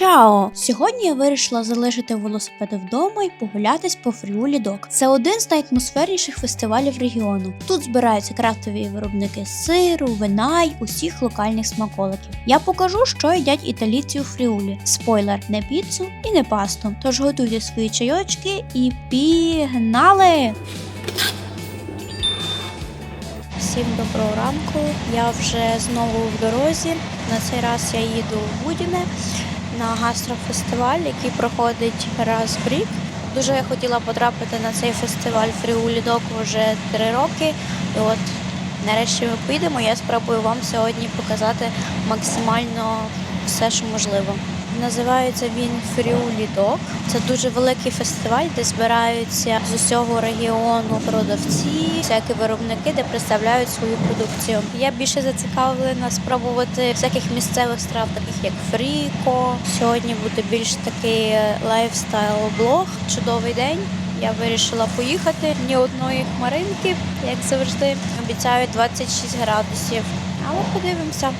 Чао! Сьогодні я вирішила залишити велосипеди вдома і погулятись по Фріулі Док. Це один з найатмосферніших фестивалів регіону. Тут збираються крафтові виробники сиру, вина й усіх локальних смаколиків. Я покажу, що їдять італійці у Фріулі. Спойлер, не піцу і не пасту. Тож готуйте свої чайочки і пігнали! Всім доброго ранку. Я вже знову в дорозі. На цей раз я їду в Будіне на гастрофестиваль, який проходить раз в рік. Дуже я хотіла потрапити на цей фестиваль Фріулідок вже три роки. І от нарешті ми поїдемо. Я спробую вам сьогодні показати максимально все, що можливо. Називається він Фріулі Док. Це дуже великий фестиваль, де збираються з усього регіону продавці, всякі виробники, де представляють свою продукцію. Я більше зацікавлена спробувати всяких місцевих страв, таких як фріко. Сьогодні буде більш такий лайфстайл-блог. Чудовий день. Я вирішила поїхати. Ні одної хмаринки, як завжди. Обіцяють 26 градусів. Але подивимося.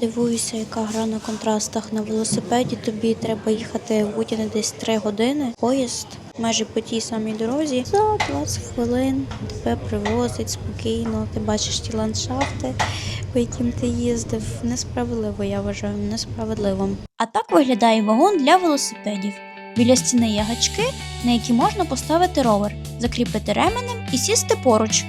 Дивуюся, яка гра на контрастах на велосипеді. Тобі треба їхати в Будіни десь 3 години. Поїзд майже по тій самій дорозі. За 20 хвилин тебе привозить спокійно. Ти бачиш ті ландшафти, по яким ти їздив. Несправедливо, я вважаю, несправедливо. А так виглядає вагон для велосипедів. Біля стіни є гачки, на які можна поставити ровер, закріпити ременем і сісти поруч.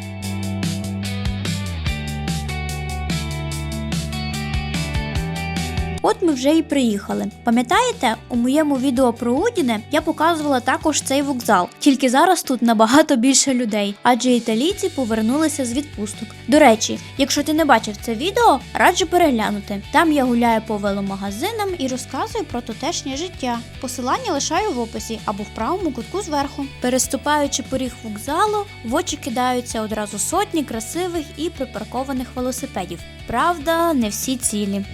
От ми вже і приїхали. Пам'ятаєте, у моєму відео про Удіне я показувала також цей вокзал. Тільки зараз тут набагато більше людей, адже італійці повернулися з відпусток. До речі, якщо ти не бачив це відео, раджу переглянути. Там я гуляю по веломагазинам і розказую про тутешнє життя. Посилання лишаю в описі або в правому кутку зверху. Переступаючи поріг вокзалу, в очі кидаються одразу сотні красивих і припаркованих велосипедів. Правда, не всі цілі.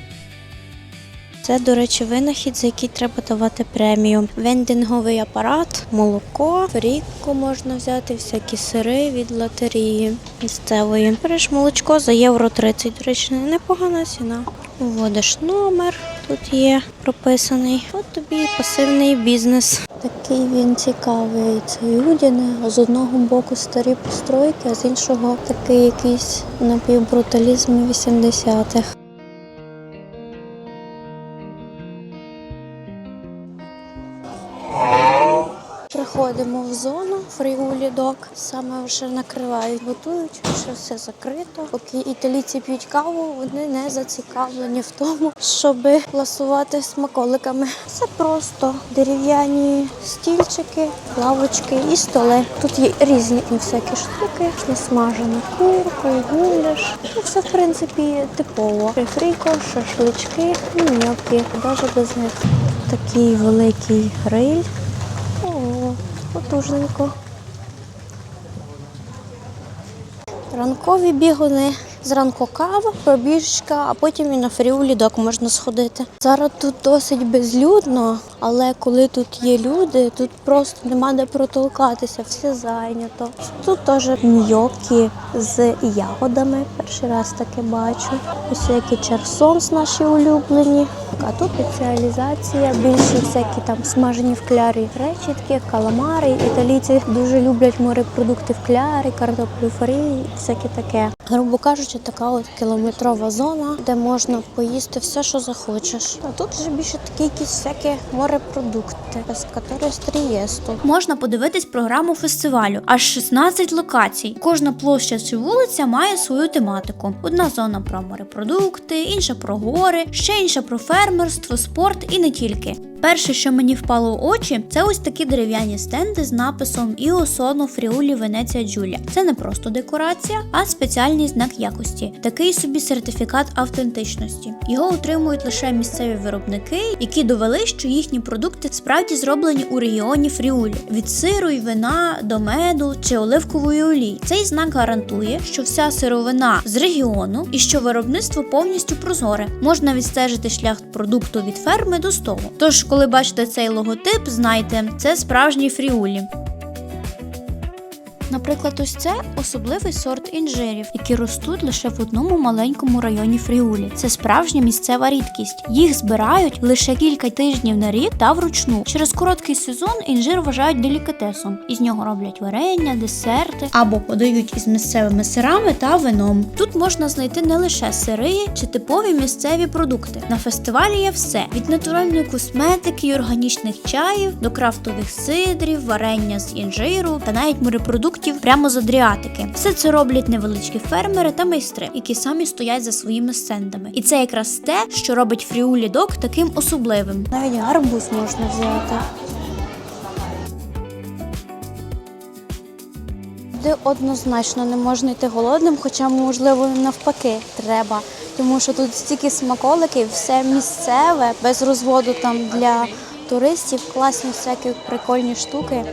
Це, до речі, винахід, за який треба давати премію. Вендинговий апарат, молоко, фріку можна взяти, всякі сири від лотерії місцевої. Береш молочко за євро 30, до речі, непогана ціна. Вводиш номер, тут є прописаний. От тобі пасивний бізнес. Такий він цікавий. Це Юдіне. З одного боку старі постройки, а з іншого такий якийсь напівбруталізм 80-х. Приходимо в зону фрігулі док. Саме вже накривають, готують, що все закрито. Поки італійці п'ють каву, вони не зацікавлені в тому, щоб ласувати смаколиками. Це просто дерев'яні стільчики, лавочки і столи. Тут є різні всякі штуки, насмажена курка, гуляш. Ну, все в принципі типово. Фріко, шашлички, м'які, навіть без них. Такий великий гриль. Потужненько. Ранкові бігуни. Зранку кава, пробіжка, а потім і на фріулі док можна сходити. Зараз тут досить безлюдно, але коли тут є люди, тут просто нема де протолкатися, все зайнято. Тут теж ньокі з ягодами. Перший раз таке бачу. Ось які чарсонс наші улюблені. А тут спеціалізація, більше всякі там смажені в клярі речітки, каламари. Італійці дуже люблять морепродукти в клярі, картоплю фрі всяке таке. Грубо кажучи, така от кілометрова зона, де можна поїсти все, що захочеш. А тут вже більше такі якісь всякі морепродукти, без яких стрієсту. Можна подивитись програму фестивалю. Аж 16 локацій. Кожна площа чи вулиця має свою тематику. Одна зона про морепродукти, інша про гори, ще інша про фермерство, спорт і не тільки. Перше, що мені впало в очі, це ось такі дерев'яні стенди з написом Іо Соно Фріулі Венеція Джулія. Це не просто декорація, а спеціальний знак якості, такий собі сертифікат автентичності. Його отримують лише місцеві виробники, які довели, що їхні продукти справді зроблені у регіоні Фріулі від сиру й вина до меду чи оливкової олії. Цей знак гарантує, що вся сировина з регіону і що виробництво повністю прозоре. Можна відстежити шлях продукту від ферми до столу. Тож, коли бачите цей логотип, знайте, це справжні фріулі. Наприклад, ось це особливий сорт інжирів, які ростуть лише в одному маленькому районі Фріулі. Це справжня місцева рідкість. Їх збирають лише кілька тижнів на рік та вручну. Через короткий сезон інжир вважають делікатесом. Із нього роблять варення, десерти або подають із місцевими сирами та вином. Тут можна знайти не лише сири чи типові місцеві продукти. На фестивалі є все від натуральної косметики й органічних чаїв до крафтових сидрів, варення з інжиру та навіть морепродуктів прямо з Адріатики. Все це роблять невеличкі фермери та майстри, які самі стоять за своїми стендами. І це якраз те, що робить фріулі док таким особливим. Навіть гарбуз можна взяти. Однозначно не можна йти голодним, хоча можливо навпаки треба. Тому що тут стільки смаколиків, все місцеве, без розводу там для туристів, класні всякі прикольні штуки.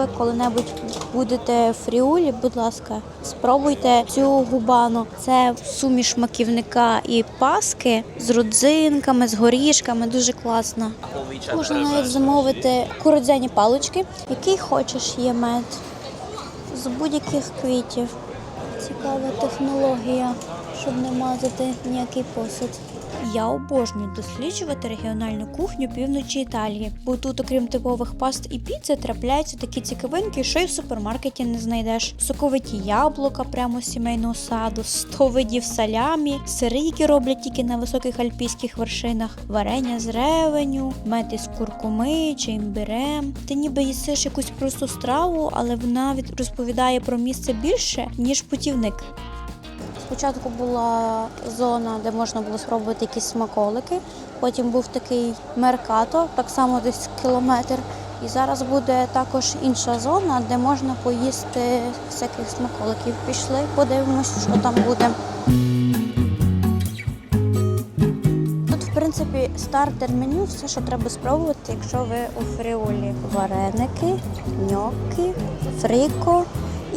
Ви коли-небудь будете в Фріулі, будь ласка, спробуйте цю губану. Це суміш маківника і паски з родзинками, з горішками. Дуже класно. Можна навіть замовити курудзяні палички, який хочеш є мед з будь-яких квітів. Цікава технологія, щоб не мазати ніякий посуд. Я обожнюю досліджувати регіональну кухню півночі Італії, бо тут, окрім типових паст і піци, трапляються такі цікавинки, що й в супермаркеті не знайдеш. Соковиті яблука прямо з сімейного саду, 100 видів салямі, сири, які роблять тільки на високих альпійських вершинах, варення з ревеню, мед із куркуми чи імбирем. Ти ніби їсиш якусь просту страву, але вона від розповідає про місце більше, ніж путівник. Спочатку була зона, де можна було спробувати якісь смаколики. Потім був такий меркато, так само десь кілометр. І зараз буде також інша зона, де можна поїсти всяких смаколиків. Пішли, подивимось, що там буде. Тут, в принципі, стартер меню, все, що треба спробувати, якщо ви у фріолі. Вареники, ньоккі, фріко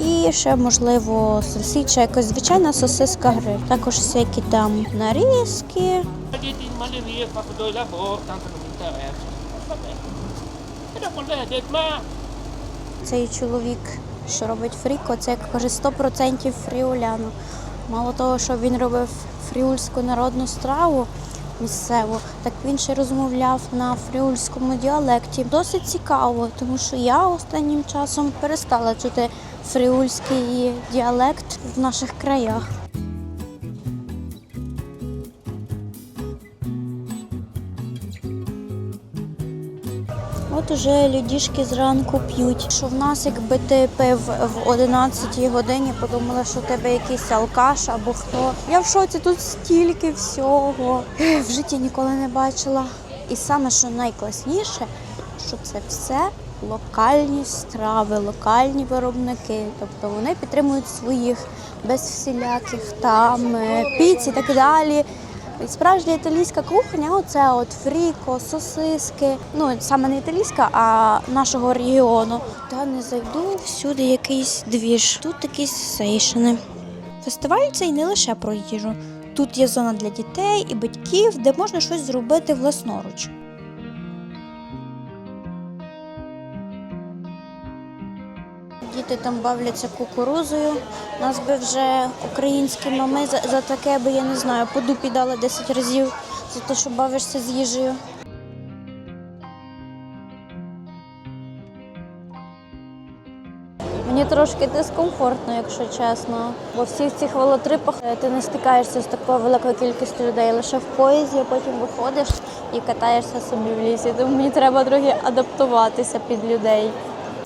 і ще, можливо, сосича, якась звичайна сосиска гриль. Також всякі там нарізки. Цей чоловік, що робить фріко, це як каже 100% фріоляно. Мало того, що він робив фріульську народну страву місцеву, так він ще розмовляв на фріульському діалекті. Досить цікаво, тому що я останнім часом перестала чути фріульський діалект в наших краях. От уже людішки зранку п'ють. Що в нас, якби ти пив в 11 годині, подумала, що у тебе якийсь алкаш або хто. Я в шоці тут стільки всього. В житті ніколи не бачила. І саме, що найкласніше, що це все локальні страви, локальні виробники. Тобто вони підтримують своїх без всіляких там е, піц і так далі. Справжня італійська кухня оце от фріко, сосиски. Ну саме не італійська, а нашого регіону. Та не зайду всюди якийсь двіж. Тут якісь сейшини. Фестиваль цей не лише про їжу. Тут є зона для дітей і батьків, де можна щось зробити власноруч. Діти там бавляться кукурузою. Нас би вже українські мами за, за таке би, я не знаю, по дупі дали 10 разів за те, що бавишся з їжею. Мені трошки дискомфортно, якщо чесно. Бо всіх цих велотрипах е, ти не стикаєшся з такою великою кількістю людей. Лише в поїзді, а потім виходиш і катаєшся собі в лісі. Тому мені треба трохи адаптуватися під людей.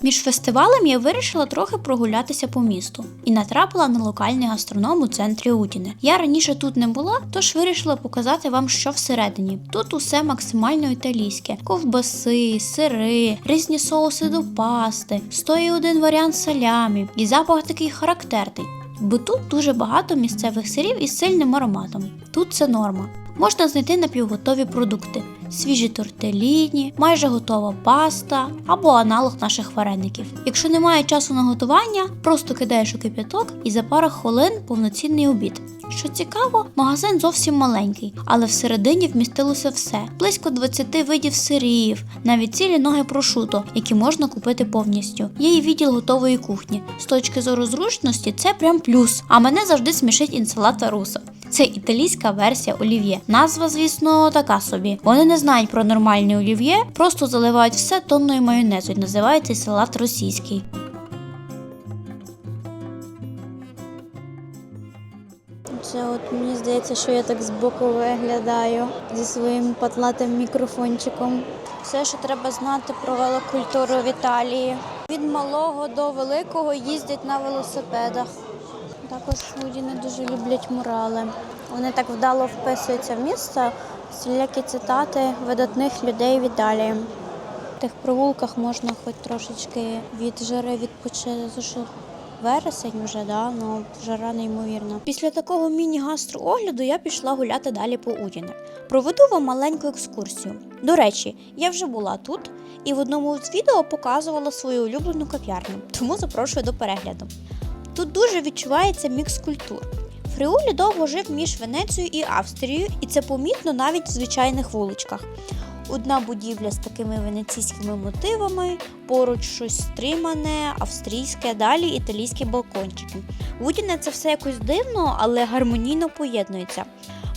Між фестивалем я вирішила трохи прогулятися по місту і натрапила на локальний гастроном у центрі Утіни. Я раніше тут не була, тож вирішила показати вам, що всередині. Тут усе максимально італійське: ковбаси, сири, різні соуси до пасти, стоїть один варіант салямі, і запах такий характерний. Бо тут дуже багато місцевих сирів із сильним ароматом. Тут це норма. Можна знайти напівготові продукти. Свіжі тортеліні, майже готова паста або аналог наших вареників. Якщо немає часу на готування, просто кидаєш у кип'яток і за пару хвилин повноцінний обід. Що цікаво, магазин зовсім маленький, але всередині вмістилося все: близько 20 видів сирів, навіть цілі ноги прошуто, які можна купити повністю. Є і відділ готової кухні. З точки зору зручності, це прям плюс. А мене завжди смішить інсалата русо. Це італійська версія олів'є. Назва, звісно, така собі. Вони не знають про нормальне олів'є, просто заливають все тонною майонезу і називають цей салат російський. Це от мені здається, що я так збоку виглядаю зі своїм патлатим мікрофончиком. Все, що треба знати про велокультуру в Італії. Від малого до великого їздять на велосипедах. Також люди не дуже люблять мурали. Вони так вдало вписуються в місто, всілякі цитати видатних людей в Італії. В тих провулках можна хоч трошечки від жари відпочити, вересень вже, да, ну жара неймовірна. Після такого міні-гастроогляду я пішла гуляти далі по Удіне. Проведу вам маленьку екскурсію. До речі, я вже була тут і в одному з відео показувала свою улюблену кав'ярню, тому запрошую до перегляду. Тут дуже відчувається мікс культур. Фріулі довго жив між Венецією і Австрією, і це помітно навіть в звичайних вуличках. Одна будівля з такими венеційськими мотивами, поруч щось стримане, австрійське, далі італійські балкончики. В це все якось дивно, але гармонійно поєднується.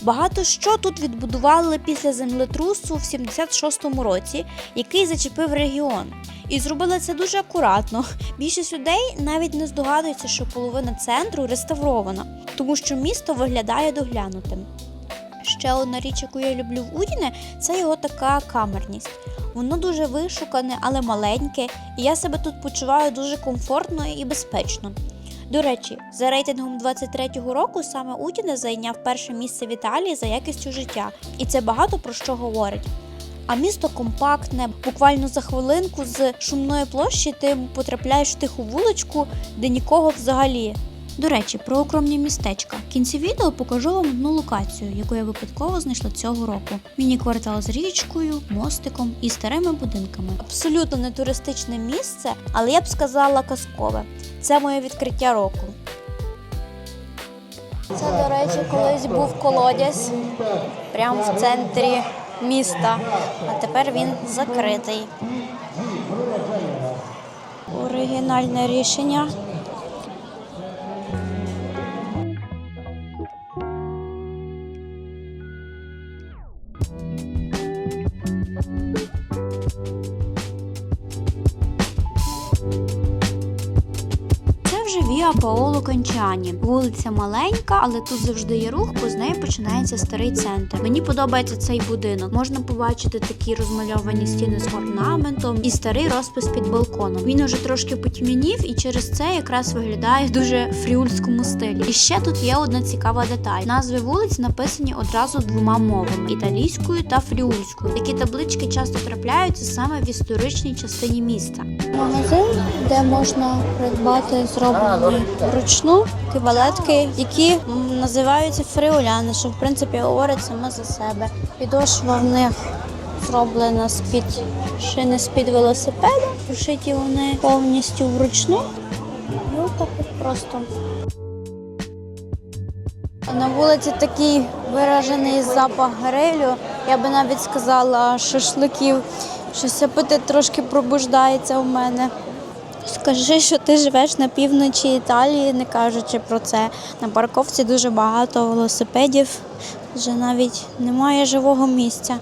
Багато що тут відбудували після землетрусу в 76-му році, який зачепив регіон. І зробили це дуже акуратно. Більшість людей навіть не здогадується, що половина центру реставрована, тому що місто виглядає доглянутим. Ще одна річ, яку я люблю в Удіне, це його така камерність. Воно дуже вишукане, але маленьке, і я себе тут почуваю дуже комфортно і безпечно. До речі, за рейтингом 23-го року саме Удіне зайняв перше місце в Італії за якістю життя, і це багато про що говорить. А місто компактне, буквально за хвилинку з шумної площі ти потрапляєш в тиху вуличку, де нікого взагалі. До речі, про укромні містечка. В кінці відео покажу вам одну локацію, яку я випадково знайшла цього року. Міні-квартал з річкою, мостиком і старими будинками. Абсолютно не туристичне місце, але я б сказала казкове. Це моє відкриття року. Це, до речі, колись був колодязь прямо в центрі міста, а тепер він закритий. Оригінальне рішення. Це вже Віа Паоло Кончані. Вулиця маленька, але тут завжди є рух, бо з неї починається старий центр. Мені подобається цей будинок. Можна побачити такі розмальовані стіни з орнаментом і старий розпис під балконом. Він уже трошки потьмянів і через це якраз виглядає дуже фріульському стилі. І ще тут є одна цікава деталь: назви вулиць написані одразу двома мовами італійською та фріульською. Такі таблички часто трапляються саме в історичній частині міста. Магазин, де можна придбати зроблені вручну кибалетки, які називаються фриоляни, що в принципі говорить саме за себе. Підошва в них зроблена з-під шини з-під велосипеда, пошиті вони повністю вручну. І отак от просто. На вулиці такий виражений запах грилю. Я би навіть сказала шашликів. Щось апетит трошки пробуждається у мене. Скажи, що ти живеш на півночі Італії, не кажучи про це. На парковці дуже багато велосипедів, вже навіть немає живого місця.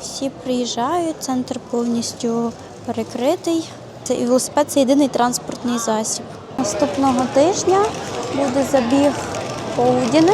Всі приїжджають, центр повністю перекритий. Це велосипед це єдиний транспортний засіб. Наступного тижня буде забіг по Удіни.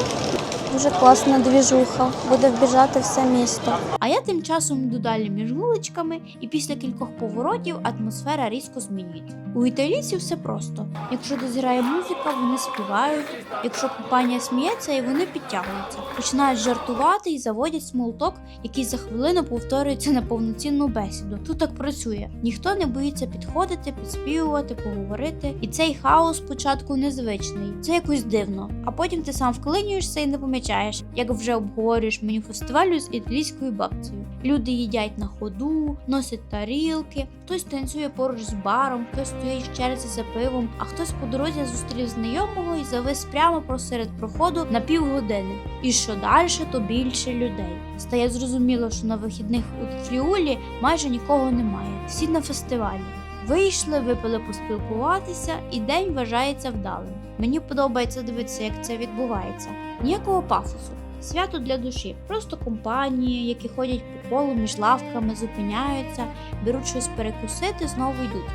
Дуже класна двіжуха. Буде вбіжати все місто. А я тим часом йду далі між вуличками, і після кількох поворотів атмосфера різко змінюється. У італійців все просто. Якщо десь музика, вони співають. Якщо компанія сміється, і вони підтягуються, починають жартувати і заводять смолток, який за хвилину повторюється на повноцінну бесіду. Тут так працює. Ніхто не боїться підходити, підспівувати, поговорити. І цей хаос спочатку незвичний. Це якось дивно. А потім ти сам вклинюєшся і не помічаєш. Помічаєш, як вже обговорюєш меню фестивалю з італійською бабцею. Люди їдять на ходу, носять тарілки, хтось танцює поруч з баром, хтось стоїть в черзі за пивом, а хтось по дорозі зустрів знайомого і завис прямо посеред проходу на півгодини. І що далі, то більше людей. Стає зрозуміло, що на вихідних у Фріулі майже нікого немає. Всі на фестивалі. Вийшли, випили поспілкуватися, і день вважається вдалим. Мені подобається дивитися, як це відбувається. Ніякого пафосу. Свято для душі, просто компанії, які ходять по колу між лавками, зупиняються, беруть щось перекусити, знову йдуть.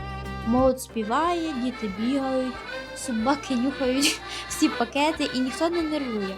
Молодь співає, діти бігають, собаки нюхають всі пакети і ніхто не нервує.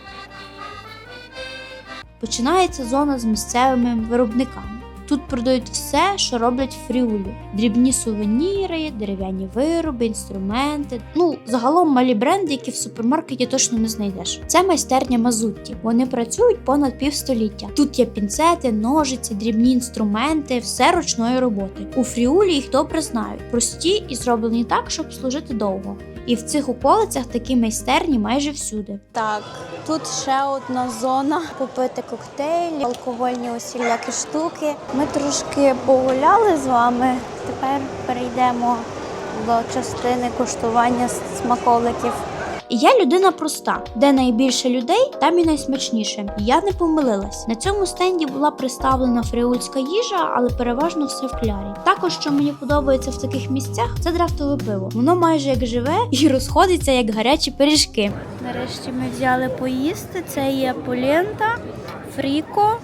Починається зона з місцевими виробниками. Тут продають все, що роблять Фріулі: дрібні сувеніри, дерев'яні вироби, інструменти. Ну, загалом малі бренди, які в супермаркеті точно не знайдеш. Це майстерня Мазутті. Вони працюють понад півстоліття. Тут є пінцети, ножиці, дрібні інструменти, все ручної роботи. У Фріулі їх добре знають, прості і зроблені так, щоб служити довго. І в цих околицях такі майстерні майже всюди. Так, тут ще одна зона. купити коктейлі, алкогольні усілякі штуки. Ми трошки погуляли з вами. Тепер перейдемо до частини куштування смаколиків. І я людина проста, де найбільше людей, там і найсмачніше. Я не помилилась. На цьому стенді була представлена фріульська їжа, але переважно все в клярі. Також, що мені подобається в таких місцях, це драфтове пиво. Воно майже як живе і розходиться як гарячі пиріжки. Нарешті ми взяли поїсти. Це є полента, фріко,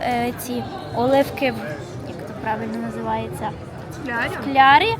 е, ці оливки, як це правильно називається? В клярі.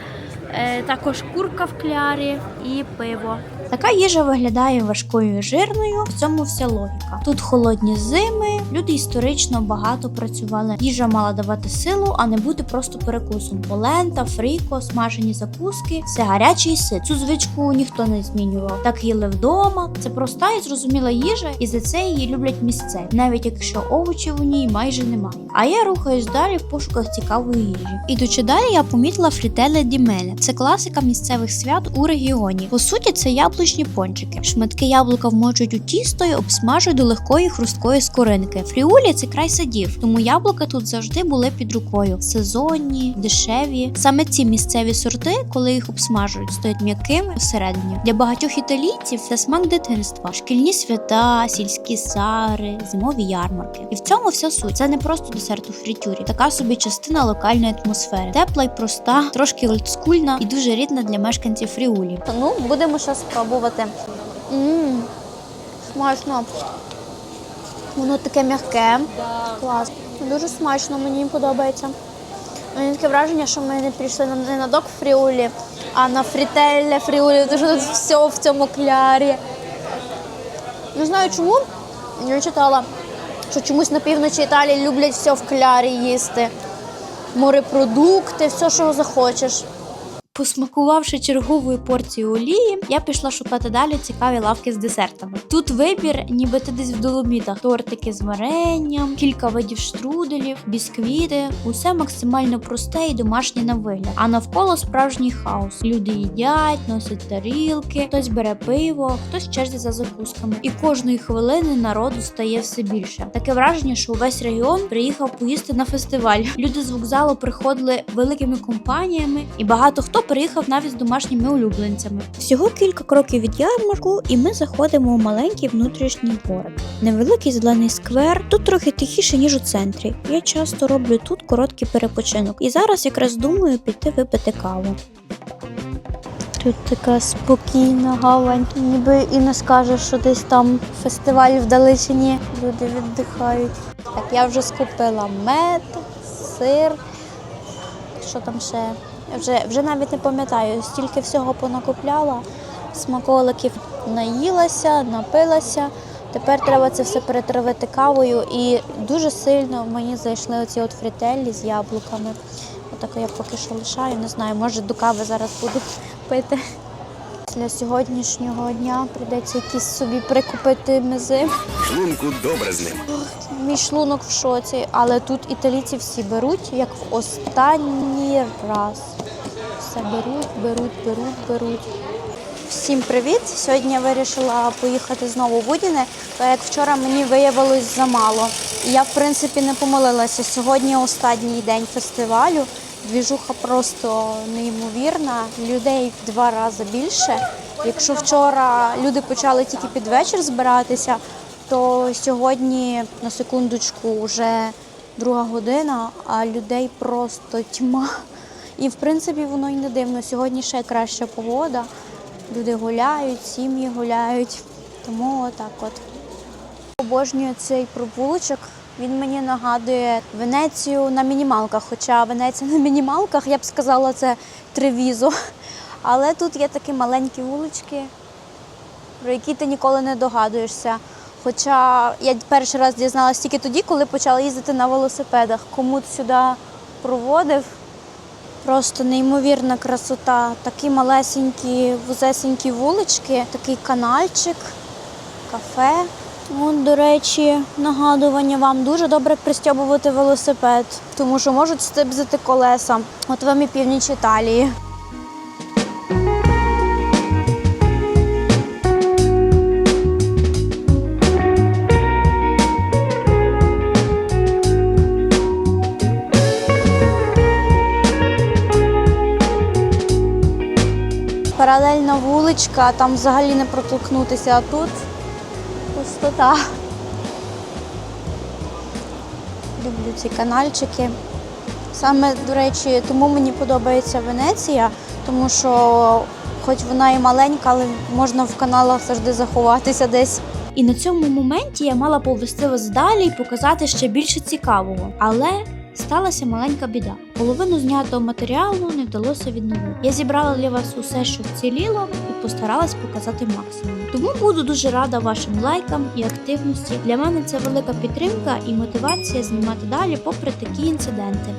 Е, також курка в клярі і пиво. Така їжа виглядає важкою і жирною. В цьому вся логіка. Тут холодні зими, люди історично багато працювали. Їжа мала давати силу, а не бути просто перекусом. Полента, фріко, смажені закуски це гарячий сит. Цю звичку ніхто не змінював. Так їли вдома. Це проста і зрозуміла їжа, і за це її люблять місцеві, навіть якщо овочів у ній майже немає. А я рухаюсь далі в пошуках цікавої їжі. Ідучи далі, я помітила фрітеле дімеля. Це класика місцевих свят у регіоні. По суті, це яблучні пончики. Шматки яблука вмочують у тісто і обсмажують до легкої хрусткої скоринки. Фріулі це край садів, тому яблука тут завжди були під рукою. Сезонні, дешеві. Саме ці місцеві сорти, коли їх обсмажують, стоять м'якими всередині. Для багатьох італійців це смак дитинства, шкільні свята, сільські сари, зимові ярмарки. І в цьому вся суть. Це не просто десерт у фрітюрі, така собі частина локальної атмосфери. Тепла й проста, трошки олдскульна і дуже рідна для мешканців Фріулі. Ну, будемо ще спробувати. Мм, смачно. Воно таке м'яке. Клас. Дуже смачно, мені подобається. Мені таке враження, що ми не прийшли не на док фріулі, а на фрітелле фріулі, що тут все в цьому клярі. Не знаю чому. Я читала, що чомусь на півночі Італії люблять все в клярі їсти. Морепродукти, все, що захочеш. Посмакувавши черговою порцією олії, я пішла шукати далі цікаві лавки з десертами. Тут вибір, ніби ти десь в доломітах, тортики з варенням, кілька видів штруделів, бісквіти, усе максимально просте і домашнє на вигляд. А навколо справжній хаос. Люди їдять, носять тарілки, хтось бере пиво, хтось черзі за закусками. І кожної хвилини народу стає все більше. Таке враження, що увесь регіон приїхав поїсти на фестиваль. Люди з вокзалу приходили великими компаніями, і багато хто приїхав навіть з домашніми улюбленцями. Всього кілька кроків від ярмарку, і ми заходимо у маленький внутрішній город. Невеликий зелений сквер, тут трохи тихіше, ніж у центрі. Я часто роблю тут короткий перепочинок, і зараз якраз думаю піти випити каву. Тут така спокійна гавань. Ніби і не скажеш, що десь там фестиваль вдалечині. Люди віддихають. Так, я вже скупила мед, сир. Що там ще? Вже, вже навіть не пам'ятаю, стільки всього понакупляла, смаколиків наїлася, напилася. Тепер треба це все перетравити кавою і дуже сильно мені зайшли оці от фрітелі з яблуками. Отак я поки що лишаю, не знаю, може до кави зараз буду пити. Для сьогоднішнього дня прийдеться якісь собі прикупити мези. Шлунку добре з ним. Мій шлунок в шоці, але тут італійці всі беруть, як в останній раз. Все беруть, беруть, беруть, беруть. Всім привіт! Сьогодні я вирішила поїхати знову в Удіне, так як вчора мені виявилось замало. І я, в принципі, не помилилася. Сьогодні останній день фестивалю. Двіжуха просто неймовірна. Людей в два рази більше. Якщо вчора люди почали тільки під вечір збиратися, то сьогодні на секундочку вже друга година, а людей просто тьма. І в принципі воно й не дивно. Сьогодні ще краща погода. Люди гуляють, сім'ї гуляють. Тому отак от. Обожнюю цей провулочок. Він мені нагадує Венецію на мінімалках. Хоча Венеція на мінімалках, я б сказала, це Тревізо. Але тут є такі маленькі вулички, про які ти ніколи не догадуєшся. Хоча я перший раз дізналась тільки тоді, коли почала їздити на велосипедах. Кому сюди проводив, Просто неймовірна красота. Такі малесенькі, вузесенькі вулички, такий канальчик, кафе. От, до речі, нагадування вам дуже добре пристьобувати велосипед, тому що можуть стибзити колеса. От вам і північ Італії. Паралельна вуличка, там взагалі не протолкнутися, а тут пустота. Люблю ці канальчики. Саме, до речі, тому мені подобається Венеція, тому що хоч вона і маленька, але можна в каналах завжди заховатися десь. І на цьому моменті я мала повести вас далі і показати ще більше цікавого. Але сталася маленька біда. Половину знятого матеріалу не вдалося відновити. Я зібрала для вас усе, що вціліло, постаралась показати максимум. Тому буду дуже рада вашим лайкам і активності. Для мене це велика підтримка і мотивація знімати далі, попри такі інциденти.